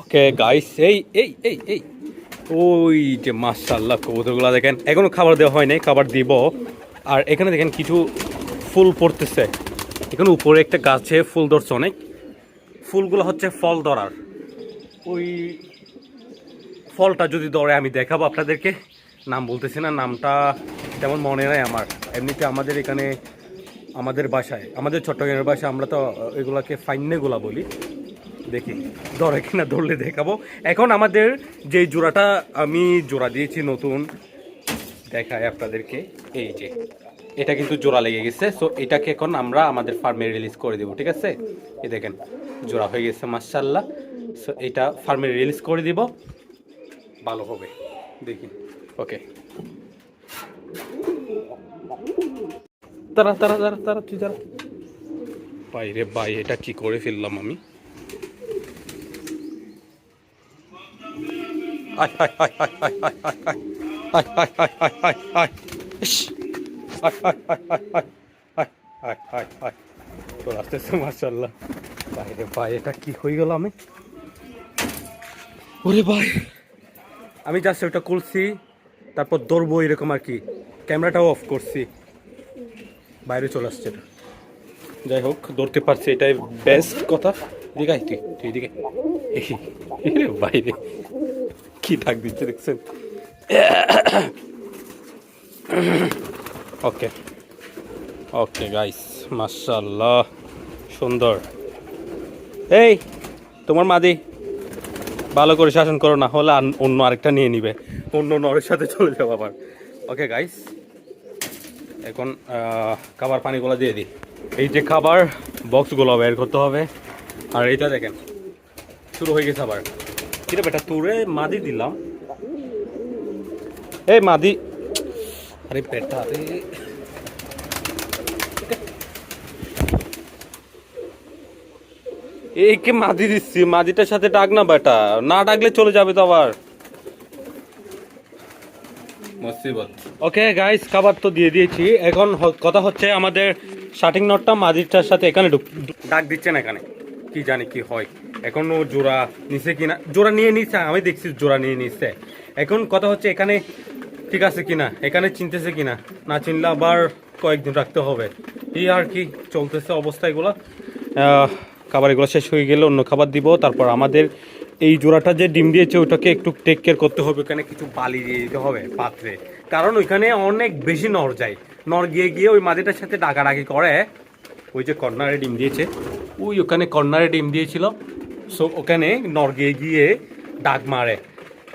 Okay guys এই এই এই এই ওই যে মাশাল্লাহ কবুতরগুলো দেখেন, এখনও খাবার দেওয়া হয় নাই খাবার দিব। আর এখানে দেখেন কিছু ফুল পড়তেছে। এখানে উপরে একটা গাছে ফুল ধরছে অনেক। ফুলগুলো হচ্ছে ফল ধরার। ওই ফলটা যদি ধরে, আমি দেখাবো আপনাদেরকে। নাম বলতেছি না, নামটা তেমন মনে নাই আমার। এমনিতে আমাদের এখানে, আমাদের বাসায়, আমাদের চট্টগ্রামের বাসায় আমরা তো এগুলাকে ফাইন্নেগুলা বলি। দেখি, ধরে কিনা ধরলে দেখাবো। এখন আমাদের যে জোড়াটা আমি জোড়া দিয়েছি নতুন দেখায় আপনাদেরকে। এই যে, এটা কিন্তু জোড়া লেগে গেছে। সো এটাকে এখন আমরা আমাদের ফার্মে রিলিজ করে দেবো, ঠিক আছে? এ দেখেন, জোড়া হয়ে গেছে মার্শাল্লাহ সো এটা ফার্মে রিলিজ করে দিব। ভালো হবে, দেখি। ওকে তারা তারা তারা তারা তুই তারা বাইরে বাই এটা কি করে ফেললাম আমি? আয় আয় আয় আয় আয় আয় আয় আয় আয় আয় আয় আয় চলে আসতেছে মার্শাল্লাহ বাইরে ভাই এটা কি হয়ে গেল আমি ওরে ভাই। আমি জাস্ট ওটা করছি তারপর দৌড়বো এরকম আর কি। ক্যামেরাটাও অফ করছি। বাইরে চলে আসছে যাই হোক, ধরতে পারছি, এটাই বেস্ট কথা। এদিকে তুই তুই এদিকে। বাইরে। কি ডাক দিচ্ছে দেখছেন ওকে ওকে গাইস মাশাল্লাহ সুন্দর এই তোমার মাদি ভালো করে শাসন করো না হলে অন্য আরেকটা নিয়ে নিবে। অন্য নরের সাথে চলে যাব আবার। ওকে গাইস এখন খাবার পানিগুলো দিয়ে দিই এই যে খাবার বক্সগুলো বের করতে হবে। আর এইটা দেখেন শুরু হয়ে গেছে আবার। কিরে বেটা তোরে মাদি দিলাম। এই মাদি। আরে বেটা রে। এই কে মাদি দিচ্ছি মাদিটার সাথে ডাক না বেটা না ডাকলে চলে যাবে তো আবার। ওকে গাইস খাবার তো দিয়ে দিয়েছি। এখন কথা হচ্ছে আমাদের শার্টিং নটটা মাদিরটার সাথে এখানে ডাক দিচ্ছে না এখানে। কি জানি কি হয়। এখন ও জোড়া নিছে কিনা? জোড়া নিয়ে নিচ্ছে আমি দেখছি জোড়া নিয়ে নিচ্ছে এখন কথা হচ্ছে এখানে ঠিক আছে কিনা? এখানে চিনতেছে কিনা? না চিনলে আবার কয়েকদিন রাখতে হবে। এই আর কি চলতেছে অবস্থা এগুলো। খাবার এগুলো শেষ হয়ে গেলে অন্য খাবার দিব। তারপর আমাদের এই জোড়াটা যে ডিম দিয়েছে, ওটাকে একটু টেক কেয়ার করতে হবে। ওখানে কিছু বালি দিয়ে দিতে হবে পাত্রে। কারণ ওইখানে অনেক বেশি নর যায়। নর গিয়ে গিয়ে ওই মাদিটার সাথে ডাকাডাকি করে। ওই যে কর্নারে ডিম দিয়েছে। ওই ওখানে কর্নারে ডিম দিয়েছিল। সো ওখানে নর গিয়ে গিয়ে ডাক মারে।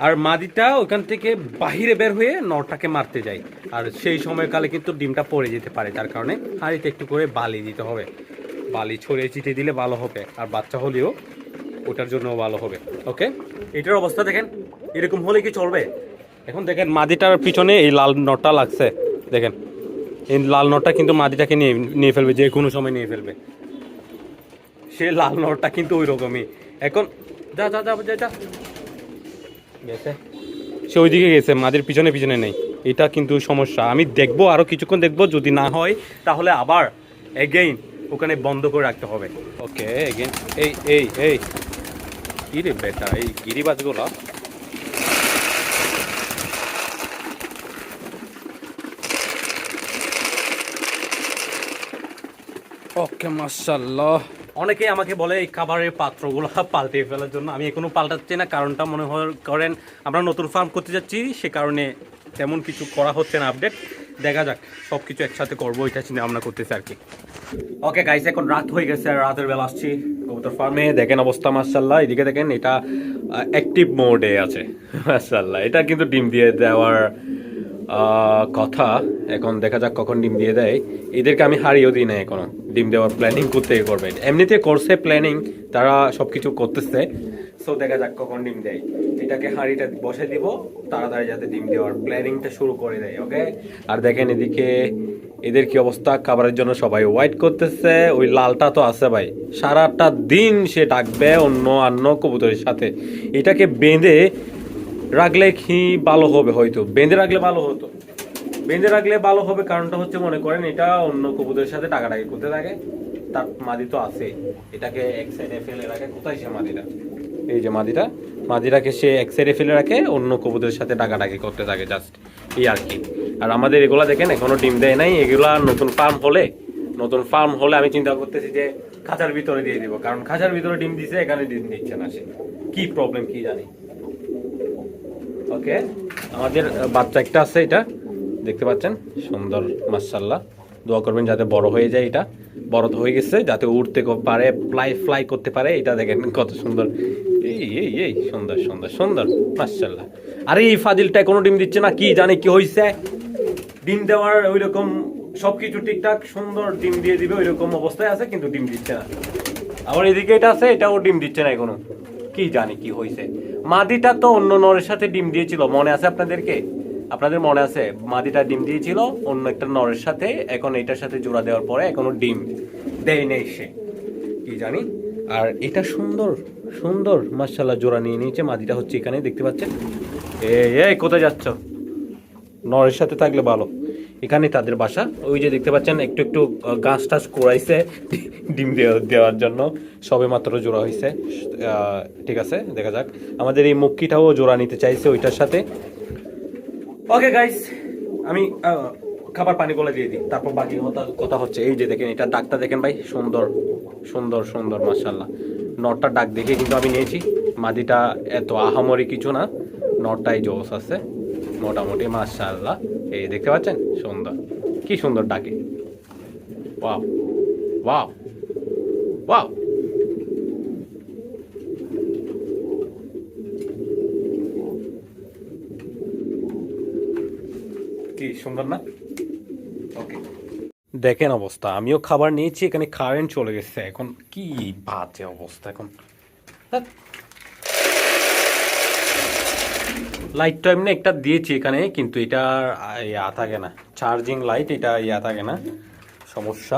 আর মাদিটা ওখান থেকে বাহিরে বের হয়ে নরটাকে মারতে যায়। আর সেই সময়কালে কিন্তু ডিমটা পড়ে যেতে পারে তার কারণে হাঁড়িতে একটু করে বালি দিতে হবে। বালি ছড়িয়ে ছিটিয়ে দিলে ভালো হবে, আর বাচ্চা হলেও ওটার জন্য ভালো হবে। ওকে? এটার অবস্থা দেখেন, এরকম হলে কি চলবে? এখন দেখেন মাদিটার পিছনে এই লাল নটটা লাগছে। দেখেন, এই লাল নটটা কিন্তু মাদিটাকে নিয়ে নিয়ে ফেলবে, যে কোনো সময় নিয়ে ফেলবে। সে লাল নটটা কিন্তু ওই রকমই এখন, যা যা যা যা গেছে। সে ওইদিকে গেছে মাদির পিছনে পিছনে নেই। এটা কিন্তু সমস্যা। আমি দেখব আরও কিছুক্ষণ দেখব, যদি না হয়, তাহলে আবার এগেইন ওখানে বন্ধ করে রাখতে হবে। ওকে এগেইন এই এই এই। কি রে বেটা, এই গিরিবাজগুলো? ওকে মাশাল্লাহ অনেকেই আমাকে বলে, এই খাবারের পাত্রগুলো পাল্টে ফেলার জন্য। আমি এখনও পাল্টাচ্ছি না, কারণটা মনে হয় করেন, আমরা নতুন ফার্ম করতে যাচ্ছি, সে কারণে তেমন কিছু করা হচ্ছে না আপডেট দেখা যাক সব কিছু একসাথে করব, এটা চিন্তা ভাবনা করতেছি আর কি। ওকে গাইস এখন রাত হয়ে গেছে আর রাতের বেলা আসছি কবুতর ফার্মে দেখেন অবস্থা মাশাল্লাহ এদিকে দেখেন, এটা অ্যাক্টিভ মোডে আছে মাশাল্লাহ এটা কিন্তু ডিম দিয়ে দেওয়ার কথা, এখন দেখা যাক কখন ডিম দিয়ে দেয়। এদেরকে আমি হারিয়েও দিই না এখনও। ডিম দেওয়ার প্ল্যানিং করতে করবে। এমনিতে করছে প্ল্যানিং তারা সব কিছু করতেছে। সো দেখা যাক কখন ডিম দেয়। এটাকে হাঁড়িটা বসে দিব, তাড়াতাড়ি যাতে ডিম দেওয়ার প্ল্যানিংটা শুরু করে দেয় ওকে আর দেখেন এদিকে, এদের কি অবস্থা? খাবারের জন্য সবাই ওয়াইট করতেছে। ওই লালটা তো আছে ভাই। সারাটা দিন সে ডাকবে অন্য অন্য কবুতরের সাথে। এটাকে বেঁধে রাখলে কি ভালো হবে হয়তো। বেঁধে রাখলে ভালো হতো। বেঁধে রাখলে ভালো হবে কারণটা হচ্ছে মনে করেন, এটা অন্য কবুদের সাথে টাকাটাকি করতে থাকে। তার মাদি তো আছে। এটাকে এক সাইডে ফেলে রাখে। কোথায় সে মাদিটা? এই যে মাদিটা। মাদিটাকে সে এক সাইডে ফেলে রাখে, অন্য কবুদের সাথে ডাকাডাকি করতে থাকে জাস্ট এই আর কি। আর আমাদের এগুলা দেখেন, এখনও ডিম দেয় নাই। এগুলা নতুন ফার্ম হলে, নতুন ফার্ম হলে আমি চিন্তা করতেছি যে খাঁচার ভিতরে দিয়ে দিব। কারণ খাঁচার ভিতরে ডিম দিছে, এখানে ডিম দিচ্ছে না সে। কি প্রবলেম কি জানি? ওকে, আমাদের বাচ্চা একটা আছে এটা, দেখতে পাচ্ছেন? সুন্দর মার্শাল্লাহ দোয়া করবেন যাতে বড় হয়ে যায় এটা। বড় তো হয়ে গেছে, যাতে উড়তে পারে ফ্লাই ফ্লাই করতে পারে, এটা দেখেন কত সুন্দর। এই এই এই, সুন্দর সুন্দর সুন্দর মার্শাল্লাহ আরে, এই ফাজিলটা কোনো ডিম দিচ্ছে না, কি জানি কি হয়েছে ডিম দেওয়ার ওই রকম সবকিছু ঠিকঠাক, সুন্দর ডিম দিয়ে দিবে ওই রকম অবস্থায় আছে, কিন্তু ডিম দিচ্ছে না। আবার এদিকে এটা আছে, এটাও ডিম দিচ্ছে না এখনও। কি জানি কি হয়েছে মাদিটা তো অন্য নরের সাথে ডিম দিয়েছিল। মনে আছে আপনাদেরকে? আপনাদের মনে আছে? মাদিটা ডিম দিয়েছিল, অন্য একটা নরের সাথে। এখন এটার সাথে জোড়া দেওয়ার পরে এখনও ডিম দেয় নেই সে। কি জানি? আর এটা সুন্দর সুন্দর মার্শাল্লাহ জোড়া নিয়ে নিয়েছে। মাদিটা হচ্ছে এখানে দেখতে পাচ্ছেন? এ কোথায় যাচ্ছ? নরের সাথে থাকলে ভালো। এখানে তাদের বাসা। ওই যে দেখতে পাচ্ছেন, একটু একটু গাছ টাছ কোড়াইছে ডিম দেওয়া- দেওয়ার জন্য। সবে মাত্র জোড়া হয়েছে ঠিক আছে, দেখা যাক। আমাদের এই মুক্কিটাও জোড়া নিতে চাইছে ওইটার সাথে। ওকে গাইস আমি খাবার পানি বলে দিয়ে দিই। তারপর বাকি কথা হচ্ছে। এই যে দেখেন, এটা ডাকটা দেখেন ভাই, সুন্দর সুন্দর সুন্দর মাশাল্লাহ নটটা ডাক দেখে কিন্তু আমি নিয়েছি। মাদিটা এত আহামরি কিছু না। নটটাই জোস আছে। মোটামুটি মাশাল্লাহ এই দেখতে পাচ্ছেন? সুন্দর। কি সুন্দর ডাকে। ওয়াও। ওয়াও। ওয়াও। কি সুন্দর না? ওকে। দেখেন অবস্থা। আমিও খাবার নিয়েছি, এখানে কারেন্ট চলে গেছে। এখন কি বাজে অবস্থা এখন। লাইটটা এমনি একটা দিয়েছি এখানে, কিন্তু এটা ইয়া থাকে না। চার্জিং লাইট এটা ইয়া থাকে না। সমস্যা।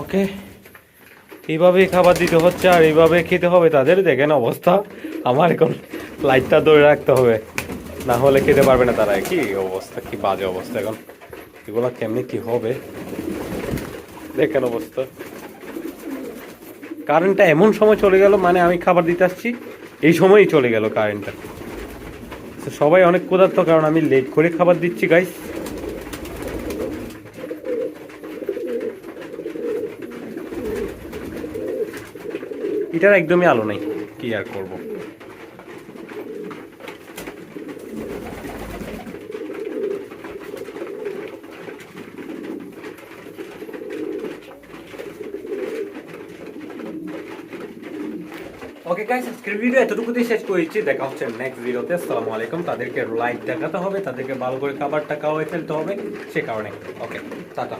ওকে। এইভাবে খাবার দিতে হচ্ছে আর এইভাবে খেতে হবে তাদের, দেখেন অবস্থা। আমার এখন লাইটটা ধরে রাখতে হবে। না হলে খেতে পারবে না তারা। কি অবস্থা, কি বাজে অবস্থা এখন। এগুলো কেমনি কি হবে? দেখেন অবস্থা। কারেন্টটা এমন সময় চলে গেল মানে আমি খাবার দিতে আসছি। এই সময়ই চলে গেল কারেন্টটা। সবাই অনেক ক্ষুধার্ত, কারণ আমি লেট করে খাবার দিচ্ছি গাইস এটার একদমই আলো নাই। কি আর করব? ওকে গাইস আজকের ভিডিও এতটুকুতেই শেষ করেছি। দেখা হচ্ছে নেক্সট ভিডিওতে আসসালামু আলাইকুম। তাদেরকে লাইট দেখাতে হবে, তাদেরকে ভালো করে খাবারটা খাওয়াই ফেলতে হবে, সে কারণে। Okay tata.